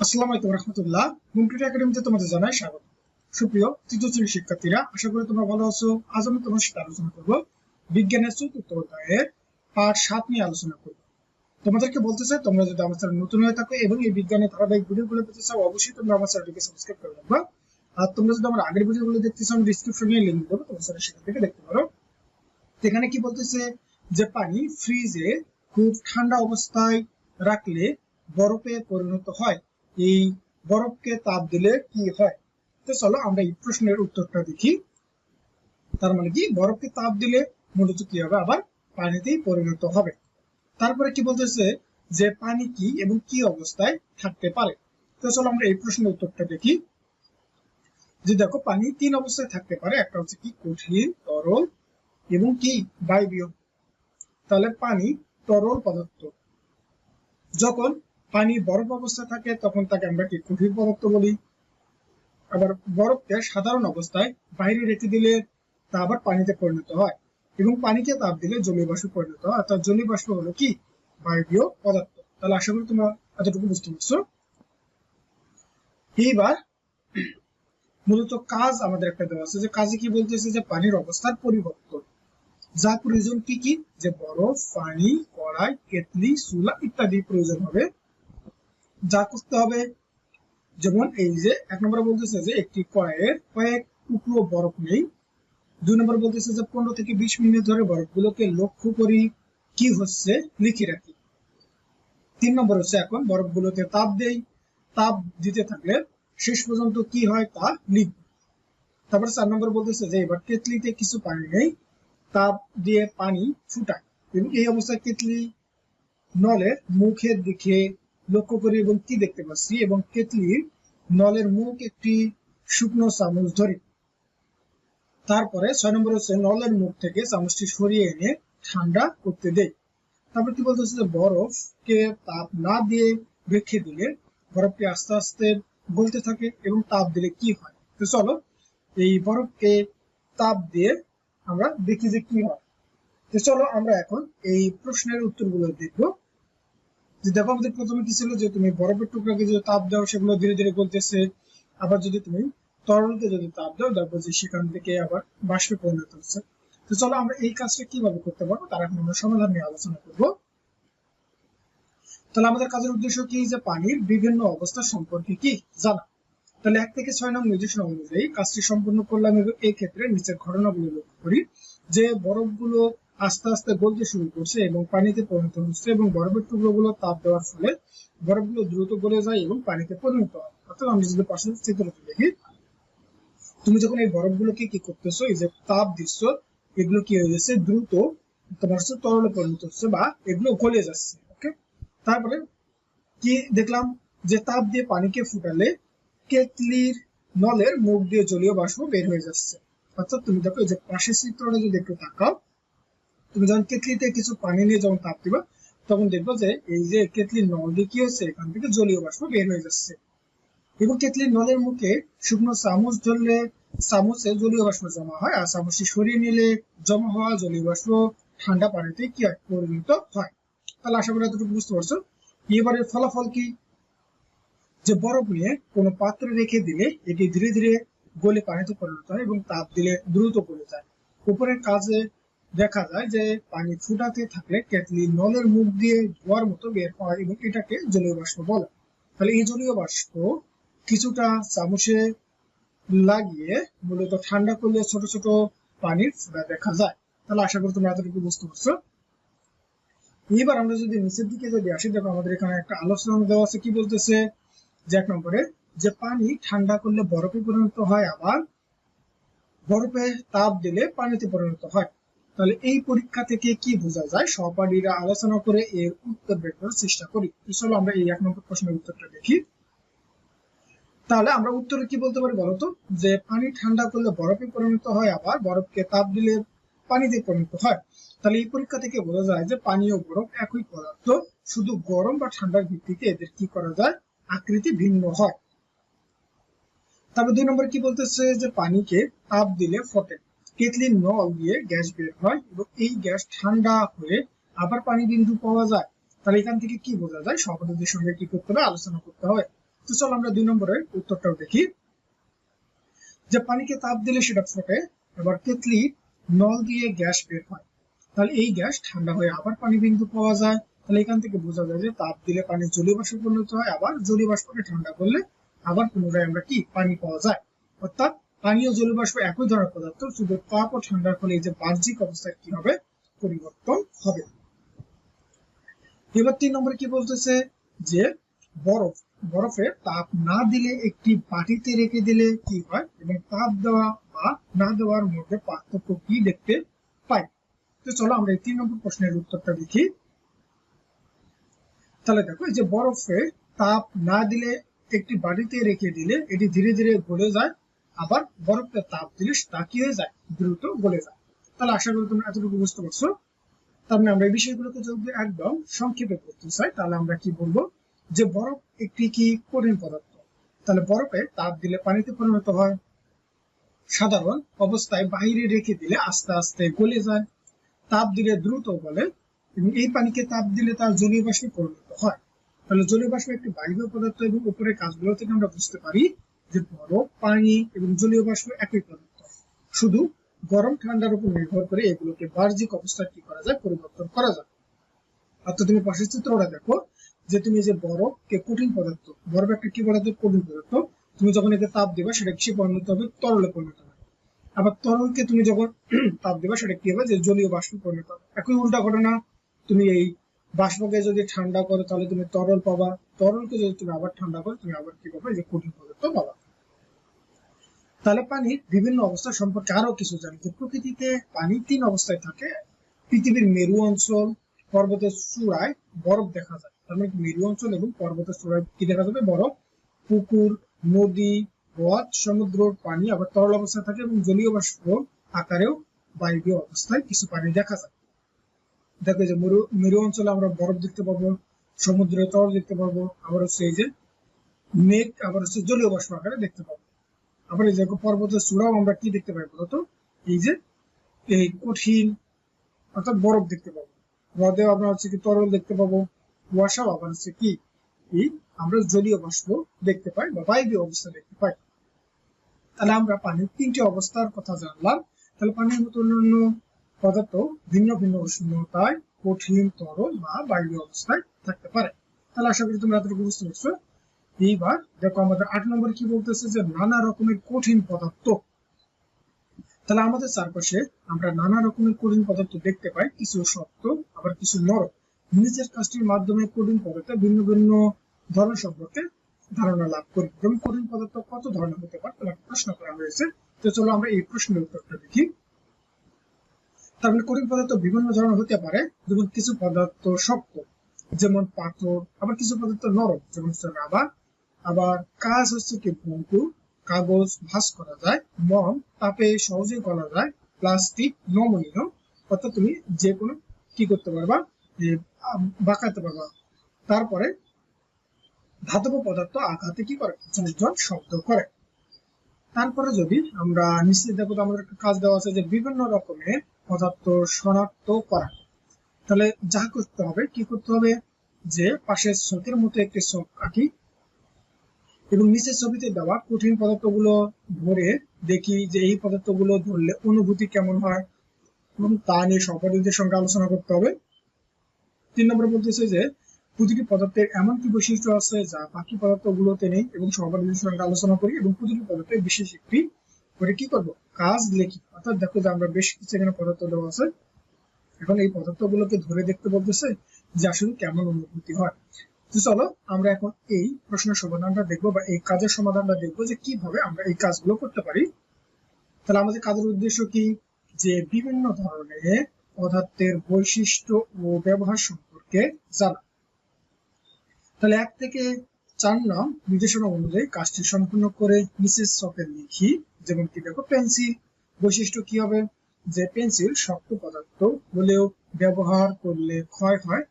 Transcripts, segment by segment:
আসসালামু আলাইকুম রহমতুল্লাহ। তোমাদের জানাই স্বাগত। সুপ্রিয় শিক্ষার্থীরা, আশা করি তোমরা ভালো আছো। আজ আমি তোমার আলোচনা বিজ্ঞানের নিয়ে আলোচনা তোমাদেরকে বলতে চাই, তোমরা যদি আমার চ্যানেল নতুন হয়ে থাকো এবং এই বিজ্ঞানের ধারাবাহিক পেতে চাও, অবশ্যই তোমরা আমার চ্যানেলটিকে সাবস্ক্রাইব করে রাখবা। আর তোমরা যদি আমার আগের ভিডিওগুলো দেখতে চাও ডিসক্রিপশনে লিংক দেবো, তোমরা সেখান থেকে দেখতে পারো। এখানে কি বলতেছে? যে পানি ফ্রিজে খুব ঠান্ডা অবস্থায় রাখলে বরফে পরিণত হয়। এই বরফকে তাপ দিলে কি হয়? তো চলো আমরা এই প্রশ্নের উত্তরটা দেখি। তার মানে কি? বরফকে তাপ দিলে মূলত কি হবে? আবার পানিতেই পরিণত হবে। তারপরে কি বলতেছে যে পানি কি এবং কি অবস্থায় থাকতে পারে? তো চলো আমরা এই প্রশ্নের উত্তরটা দেখি। যে দেখো, পানি তিন অবস্থায় থাকতে পারে। একটা হচ্ছে কি? কঠিন, তরল এবং কি? বায়বীয়। তাহলে পানি তরল পদার্থ। যখন পানি বরফ অবস্থায় থাকে, তখন তাকে আমরা কি কঠিন পদার্থ বলি। আবার বরফকে সাধারণ অবস্থায় বাইরে রেখে দিলে তা আবার পানিতে পরিণত হয় এবং পানিকে তাপ দিলে জলীয় বাষ্পে পরিণত হয়। অর্থাৎ জলীয় বাষ্প হলো কি? বায়বীয় পদার্থ। তাহলে আশা করি তোমরা এতটুকু বুঝতে পারছ। এইবার মূলত কাজ আমাদের একটা দেওয়া আছে যে কাজে কি বলতেছে যে পানির অবস্থার পরিবর্তন। যা প্রয়োজন কি কি? যে বরফ, পানি, কড়াই কেতলি চুলা ইত্যাদি প্রয়োজন হবে। যা করতে হবে, যেমন এই যে এক নম্বরে বলতেছে যে একটি কড়াইয়ের কয়েক টুকরো বরফ নেই। দুই নম্বর বলতেছে যে পনেরো থেকে বিশ মিনিট ধরে বরফগুলোকে লক্ষ্য করি কি হচ্ছে লিখে রাখি। তিন নম্বর হচ্ছে এখন বরফগুলোতে তাপ দেই, তাপ দিতে থাকলে শেষ পর্যন্ত কি হয় তা লিখব। তারপর চার নম্বর বলতেছে যে এবার কেতলিতে কিছু পানি নেই, তাপ দিয়ে পানি ফুটায় এবং এই অবস্থায় কেতলি নলের মুখের দিকে লক্ষ্য করি এবং কি দেখতে পাচ্ছি? এবং কেতলির নলের মুখ একটি শুকনো চামচ ধরি। তারপরে ছয় নম্বর হচ্ছে নলের মুখ থেকে চামচটি সরিয়ে এনে ঠান্ডা করতে দেই। তারপর কি বলতেছে যে বরফকে তাপ না দিয়ে রেখে দিলে বরফটি আস্তে আস্তে গলতে থাকে এবং তাপ দিলে কি হয়? তো চলো, এই বরফকে তাপ দিয়ে আমরা দেখি যে কি হয়। তো চলো আমরা এখন এই প্রশ্নের উত্তরগুলো দেখব। যে দেখো, আমাদের প্রথমে কি ছিল যে তুমি বরফের টুকরাকে তাপ দাও, সেগুলো ধীরে ধীরে গলতেছে। আবার যদি তুমি তরলকে যদি তাপ দাও দেখব যে সেখান থেকে আবার বাষ্পে পরিণত হচ্ছে। তো চলো আমরা এই কাজটা কীভাবে করতে পারব, তার এখন আমরা সমাধান নিয়ে আলোচনা করব। তাহলে আমাদের কাজের উদ্দেশ্য কি? যে পানির বিভিন্ন অবস্থা সম্পর্কে কি? জানা। তাহলে এক থেকে ছয় নং নির্দেশনা অনুযায়ী কাজটি সম্পূর্ণ করলাম এবং এই ক্ষেত্রে নিচের ঘটনাগুলো লক্ষ্য করি। যে বরফগুলো আস্তে আস্তে গলতে শুরু করছে এবং পানিতে পরিণত হচ্ছে এবং বরফের টুকরোগুলো তাপ দেওয়ার ফলে বরফগুলো দ্রুত গলে যায় এবং পানিতে পরিণত হয়। অর্থাৎ আমরা যদি পাশে চিত্রটি দেখি, তুমি যখন এই বরফগুলোকে কি করতেছো, এই যে তাপ দিচ্ছ, এগুলো কি হয়ে যাচ্ছে? দ্রুত তোমার হচ্ছে তরলে পরিণত হচ্ছে বা এগুলো গলে যাচ্ছে ওকে তারপরে কি দেখলাম? যে তাপ দিয়ে পানিকে ফুটালে কেতলির নলের মুখ দিয়ে জলীয় বাষ্প বের হয়ে যাচ্ছে। অর্থাৎ তুমি দেখো এই যে পাশের চিত্রটা যদি একটু তাকাও তুমি যখন কেতলিতে কিছু পানি নিয়ে যখন তাপ দিবা তখন দেখব যে এই যে কেতলির নল দিয়ে কি হচ্ছে, এখান থেকে জলীয় বাষ্প বের হয়ে যাচ্ছে। এবং কেতলির নলের মুখে শুকনো চামচ ধরলে চামচে জলীয় বাষ্প জমা হয়, আর চামচটি সরিয়ে নিলে জমা হওয়া জলীয় বাষ্প ঠান্ডা পানিতে কি হয়? পরিণত হয়। তাহলে আশা করি এতটুকু বুঝতে পারছ। এবারের ফলাফল কি? যে বরফ নিয়ে কোনো পাত্রে রেখে দিলে এটি ধীরে ধীরে গলে পানিতে পরিণত হয় এবং তাপ দিলে দ্রুত গলে যায়। উপরের কাজে দেখা যায় যে পানি ফুটাতে থাকলে কেতলি নলের মুখ দিয়ে ধোয়ার মতো বের হয় এবং এটাকে জলীয় বাষ্প বলে। তাহলে এই জলীয় বাষ্প কিছুটা চামচে লাগিয়ে মূলত ঠান্ডা করলে ছোট ছোট পানির ফোঁটা দেখা যায়। তাহলে আশা করি তোমরা এতটুকু বুঝতে পারছ। এবার আমরা যদি নিচের দিকে যদি আসি, দেখো আমাদের এখানে একটা আলোচনা দেওয়া আছে, কি বলতেছে? যে এক নম্বরে, যে পানি ঠান্ডা করলে বরফে পরিণত হয়, আবার বরফে তাপ দিলে পানিতে পরিণত হয়। তাহলে এই পরীক্ষা থেকে কি বোঝা যায়? সহপাঠীরা আলোচনা করে এর উত্তর বের করার চেষ্টা করি। চলো আমরা এই এক নম্বর প্রশ্নের উত্তরটা দেখি। তাহলে আমরা উত্তরে কি বলতে পারি বলতো? যে পানি ঠান্ডা করলে বরফে পরিণত হয়, আবার বরফকে তাপ দিলে পানিতে পরিণত হয়। তাহলে এই পরীক্ষা থেকে বোঝা যায় যে পানি ও বরফ একই পদার্থ, শুধু গরম বা ঠান্ডার ভিত্তিতে এদের কি করা যায়? আকৃতি ভিন্ন হয়। তারপর দুই নম্বর কি বলতেছে যে পানিকে তাপ দিলে ফটে কেতলির নল দিয়ে গ্যাস বের হয় এবং এই গ্যাস ঠান্ডা হয়ে আবার পানি বিন্দু পাওয়া যায়। তাহলে এখান থেকে কি বোঝা যায়? সহপাঠীদের সঙ্গে কি করতে হবে? আলোচনা করতে হয় তো চলো আমরা দুই নম্বরের উত্তরটাও দেখি। যে পানিকে তাপ দিলে সেটা ফোটে, এবার কেতলি নল দিয়ে গ্যাস বের হয়। তাহলে এই গ্যাস ঠান্ডা হয়ে আবার পানি বিন্দু পাওয়া যায়। তাহলে এখান থেকে বোঝা যায় যে তাপ দিলে পানি জলীয় বাষ্পে পরিণত হয়, আবার জলীয় বাষ্পকে ঠান্ডা করলে আবার পুনরায় আমরা কি? পানি পাওয়া যায়। অর্থাৎ পানীয় জলীয় বাষ্প একই ধরনের পদার্থ, শুধু তাপ ও ঠান্ডার ফলে এই যে বাহ্যিক অবস্থায় কি হবে? পরিবর্তন হবে। এবার তিন নম্বরে কি বলতেছে? যে বরফ, বরফে তাপ না দিলে একটি বাটিতে রেখে দিলে কি হয়? এবং তাপ দেওয়া বা না দেওয়ার মধ্যে পার্থক্য কি দেখতে পাই? তো চলো আমরা এই তিন নম্বর প্রশ্নের উত্তরটা দেখি। তাহলে দেখো, এই যে বরফে তাপ না দিলে একটি বাটিতে রেখে দিলে এটি ধীরে ধীরে গলে যায় আবার বরফকে তাপ দিলে তা কি হয়ে যায়, দ্রুত গলে যায়। তাহলে আশা করি তোমরা এতটুকু বুঝতে পারছ। মানে আমরা এই বিষয়গুলোকে যদি একদম সংক্ষেপে করতে চাই। তাহলে আমরা কি বলব? যে বরফ একটি কি কঠিন পদার্থ? তাহলে বরফে তাপ দিলে পানিতে পরিণত হয়। সাধারণ অবস্থায় বাইরে রেখে দিলে আস্তে আস্তে গলে যায়। তাপ দিলে দ্রুত গলে এবং এই পানিকে তাপ দিলে তার জলীয় বাষ্পে পরিণত হয়। তাহলে জলীয় বাষ্প একটি বায়বীয় পদার্থ এবং উপরের কাজগুলো থেকে আমরা বুঝতে পারি যে বরফ, পানি এবং জলীয় বাষ্প একই পদার্থ। শুধু গরম, ঠান্ডার উপর নির্ভর করে এগুলোকে বাহ্যিক অবস্থা কি করা যায়, পরিবর্তন করা যায়। অর্থাৎ তুমি পাশের চিত্রটা দেখো, যে তুমি যে বরফ কে কঠিন পদার্থ, বরফ একটা কি পদার্থ? কঠিন পদার্থ। তুমি যখন একে তাপ দিবা সেটা কিসে পরিণত হবে? তরলে পরিণত হবে। আবার তরলকে তুমি যখন তাপ দিবা, সেটা কি হবে? যে জলীয় বাষ্প পরিণত হবে। একই উল্টা ঘটনা, তুমি এই বাষ্পকে যদি ঠান্ডা করো, তাহলে তুমি তরল পাবা। তরলকে যদি তুমি আবার ঠান্ডা করো, তুমি আবার কি পাবে? যে কঠিন পদার্থ পাবা। তাহলে পানির বিভিন্ন অবস্থা সম্পর্কে আরও কিছু জানি। যে প্রকৃতিতে পানি তিন অবস্থায় থাকে। পৃথিবীর মেরু অঞ্চল, পর্বতের চূড়ায় বরফ দেখা যায়। তার মানে মেরু অঞ্চল এবং পর্বতের চূড়ায় কি দেখা যাবে? বরফ। পুকুর, নদী, হ্রদ, সমুদ্র, পানি আবার তরল অবস্থায় থাকে এবং জলীয় বাষ্প আকারেও বায়বীয় অবস্থায় কিছু পানি দেখা যায়। দেখো যে মেরু মেরু অঞ্চলে আমরা বরফ দেখতে পাবো সমুদ্রে তরল দেখতে পাবো, আবার হচ্ছে এই যে মেঘ, আবার হচ্ছে জলীয় বাষ্প আকারে দেখতে পাবো। আবার এই যে পর্বতের চূড়াও আমরা কি দেখতে পাই বলতো? এই যে, এই কঠিন অর্থাৎ বরফ দেখতে পাবো। হ্রদেও আমরা হচ্ছে কি তরল দেখতে পাবো। কুয়াশাও আবার হচ্ছে কি আমরা জলীয় বাষ্প দেখতে পাই বা বায়বীয় অবস্থা দেখতে পাই। তাহলে আমরা পানির তিনটি অবস্থার কথা জানলাম। তাহলে পানির মতো অন্যান্য পদার্থ ভিন্ন ভিন্ন উষ্ণতায়, কঠিন, তরল বা বায়বীয় অবস্থায় থাকতে পারে। তাহলে আশা করি তোমরা এতটুকু বুঝতে পারছ। এইবার দেখো আমাদের আট নম্বরে কি বলতেছে যে নানা রকমের কঠিন পদার্থ। তাহলে আমাদের চারপাশে আমরা নানা রকমের কঠিন পদার্থ দেখতে পাই, কিছু শক্ত, আবার কিছু নরম। নিজের কাজটির মাধ্যমে কঠিন পদার্থ, ভিন্ন ভিন্ন ধরন সম্পর্কে ধারণা লাভ করি। এবং কঠিন পদার্থ কত ধরনের হতে পারে, তাহলে প্রশ্ন করা হয়েছে। তো চলো আমরা এই প্রশ্নের উত্তরটা দেখি। মানে কঠিন পদার্থ বিভিন্ন ধরনের হতে পারে, যেমন কিছু পদার্থ শক্ত, যেমন পাথর, আবার কিছু পদার্থ নরম, যেমন রাবার। আবার কাজ হচ্ছে কি বন্ধু? কাগজ ভাস করা যায়, মম, তাপে সহজে গলা যায় প্লাস্টিক নমনীয়। অর্থাৎ তুমি যে কোনো কি করতে পারবা বাঁকাতে পারবা। তারপরে ধাতব পদার্থ আঘাতে কি করে? ঝনঝন শব্দ করে। তারপরে যদি আমরা নিশ্চিত দেখো আমাদের একটা কাজ দেওয়া আছে যে বিভিন্ন রকমের পদার্থ শনাক্ত করা। তাহলে যা করতে হবে, কি করতে হবে? যে পাশের চোখের মতো একটি চোখ আঁকি এবং নিচের ছবিতে দেওয়া কঠিন পদার্থগুলো ধরে দেখি যে এই পদার্থগুলো ধরলে অনুভূতি কেমন হয় এবং তা নিয়ে সহপাঠীদের সঙ্গে আলোচনা করতে হবে। তিন নম্বরে বলতেছে যে, প্রতিটি পদার্থের এমন কি বৈশিষ্ট্য আছে যা বাকি পদার্থগুলোতে নেই এবং সহপাঠীদের সঙ্গে আলোচনা করি এবং প্রতিটি পদার্থের বিশেষ একটি করে কি করব? কাজ লেখি। অর্থাৎ দেখো যে আমরা বেশ কিছু এখানে পদার্থ দেওয়া আছে। এখন এই পদার্থগুলোকে ধরে দেখতে বলতেছে যে আসলে কেমন অনুভূতি হয়। তো চলো, আমরা এখন এই প্রশ্নের সমাধানটা দেখব বা এই কাজের সমাধানটা দেখব যে কীভাবে আমরা এই কাজগুলো করতে পারি। তাহলে আমাদের কাজের উদ্দেশ্য কি? যে বিভিন্ন ধরনের পদার্থের বৈশিষ্ট্য ও ব্যবহার সম্পর্কে জানা। তাহলে এক থেকে চার নাম নির্দেশনা অনুযায়ী কাজটি সম্পূর্ণ করে মিসেস চকে লিখি। যেমন কি দেখো, পেন্সিল। বৈশিষ্ট্য কি হবে? যে পেন্সিল শক্ত পদার্থ হলেও ব্যবহার করলে ক্ষয় হয়।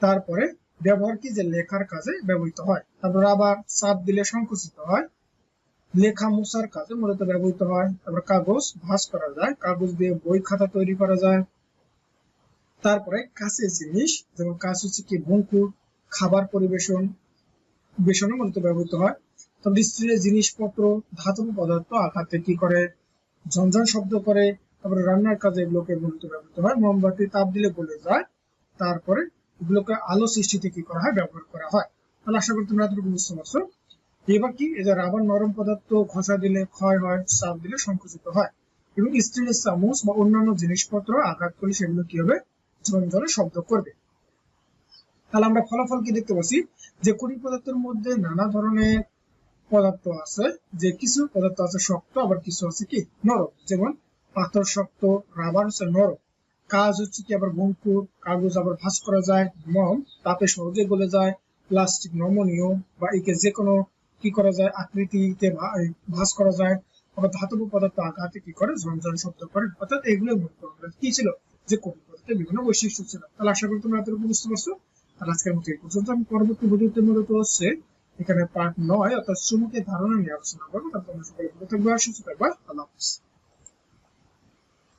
তারপরে ব্যবহার কি যে লেখার কাজে ব্যবহৃত হয়? তারপর আবার চাপ দিলে সংকুচিত হয়। লেখা মোছার কাজে মূলত ব্যবহৃত হয়। তারপর কাগজ ভাস করা যায়। কাগজ দিয়ে বই খাতা তৈরি করা যায়। তারপরে কাছে জিনিস, যেমন কাজ হচ্ছে কি বঙ্কুর খাবার পরিবেশন বেসনে মূলত ব্যবহৃত হয়। তারপরে স্টিলের জিনিসপত্র, ধাতব পদার্থ, আঘাতে কি করে, ঝনঝন শব্দ করে, তারপরে রান্নার কাজে এগুলোকে মূলত ব্যবহৃত হয়। মোমবাতি, তাপ দিলে গলে যায়। তারপরে এগুলোকে আলো সৃষ্টিতে কি করা হয়, ব্যবহার করা হয়। তাহলে আশা করি তোমরা এতটুকু বুঝতে পারছ। এবার কি? এই যে রাবার নরম পদার্থ ঘষা দিলে ক্ষয় হয় চাপ দিলে সংকুচিত হয়। এবং স্টিলের চামচ বা অন্যান্য জিনিসপত্র আঘাত করলে সেগুলো কি হবে? ঝনঝনে শব্দ করবে। তাহলে আমরা ফলাফল কি দেখতে পাচ্ছি? যে কুড়ি পদার্থের মধ্যে নানা ধরনের পদার্থ আছে, যে কিছু পদার্থ আছে শক্ত, আবার কিছু আছে কি? নরম। যেমন পাথর শক্ত, রাবার হচ্ছে নরম। কাজ হচ্ছে কি আবার বঙ্কুর কাগজ আবার ভাঁজ করা যায়, মম, তাপে সহজে গলে যায়, প্লাস্টিক, নমনীয় বা একে যে কোনো কি করা যায়, আকৃতিতে ভা- এই ভাঁজ করা যায় আবার ধাতব পদার্থ আঘাতে কি করে? ঝনঝন শব্দ করে। অর্থাৎ এগুলো মূলত আমাদের কি ছিল? যে কোটি পদার্থের বিভিন্ন বৈশিষ্ট্য ছিল। তাহলে আশা করি তোমরা এতটুকু বুঝতে পারছ। আর আজকের মতো এই পর্যন্ত। আমি পরবর্তী ভিডিওতে মূলত হচ্ছে এখানে পার্ট নয়, অর্থাৎ চুমুকের ধারণা নিয়ে আলোচনা করব। তারপর তোমরা সকলে ভালো থাকবে, সুস্থ থাকবে। আল্লাহ হাফিজ।